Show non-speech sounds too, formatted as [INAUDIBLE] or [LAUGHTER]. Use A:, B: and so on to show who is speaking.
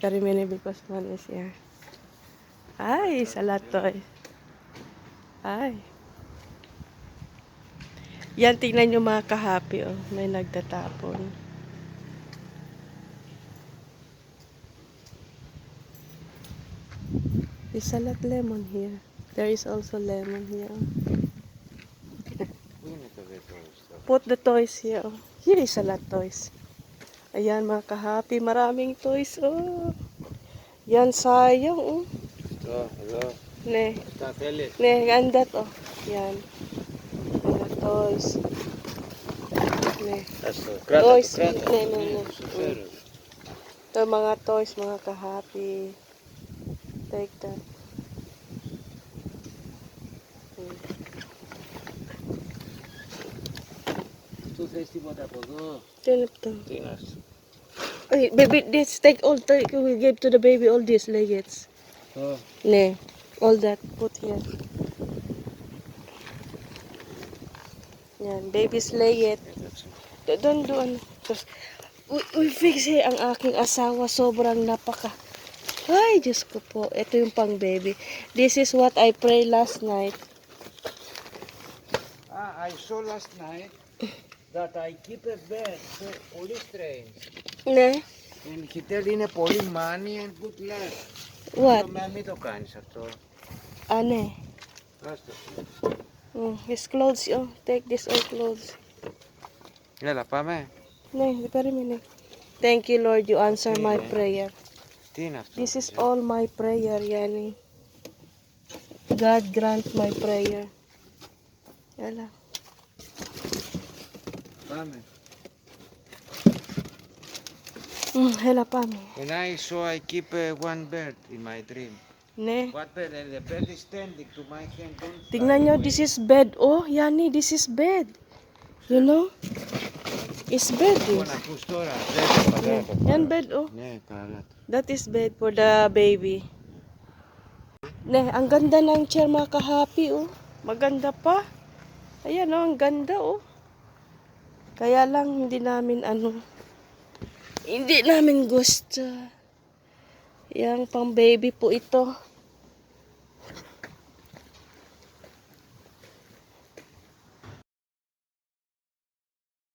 A: Very many because one is here. Ay, salatoy. Ay. Yan, tingnan nyo mga kahapi, oh. May nagtatapon. There's a lot lemon here. There is also lemon here. Put the toys here. oh. Here is a lot toys. Ayan mga kahapi, maraming toys. Oh. Yan sayang. Oh.
B: Ito, ito.
A: Ne,
B: feliz.
A: ne, ganda to. Yan. Mga toys. Ne.
B: Esto.
A: Toys.
B: Trata, trata.
A: Ne, ne, ne. Ito mga toys, mga kahapi. Take that.
B: Tú sabes tipo de apodo.
A: Yan ito.
B: Tienes.
A: Ay, baby, this take all take we give to the baby all these leggings.
B: Oh,
A: Ne, all that put here. Yan, baby's. Do- Don't do ano. Uy, uy, fix eh, ang aking asawa sobrang napaka. Ay, Diyos ko po. Ito yung pang baby. This is what I pray last night.
B: Ah, I saw last night [LAUGHS] that I keep a bed for police trains.
A: Ne?
B: And he tell in a police money and good luck.
A: What?
B: Με μην το κάνεις αυτό.
A: Ah, ne.
B: Άστο.
A: Mm, his clothes, oh. Take this all clothes.
B: Έλα, πάμε.
A: Ne, permine. Thank you, Lord. You answer my
B: Okay.
A: prayer.
B: Τι είναι αυτό.
A: This is all my prayer, Yani. God grant my prayer. Yala.
B: Πάμε.
A: Mm, hela pa me.
B: And I saw I keep uh, one bird in my dream.
A: Ne.
B: What bird? And the bird is standing to my hand. Don't
A: Tingnan nyo, this is bed. Oh, Yani, this is bed. You know? It's bed.
B: Λοιπόν,
A: This.
B: ακούς τώρα. Δεν πατέρα το
A: Yan
B: πάρω.
A: bed, oh.
B: Ναι, καλά.
A: That is bed for the baby. Ne, ang ganda ng chair mga kahapi, oh. Maganda pa. Ayan, oh, ang ganda, oh. Kaya lang, hindi namin, ano, hindi namin gusto. Yang pang baby po ito.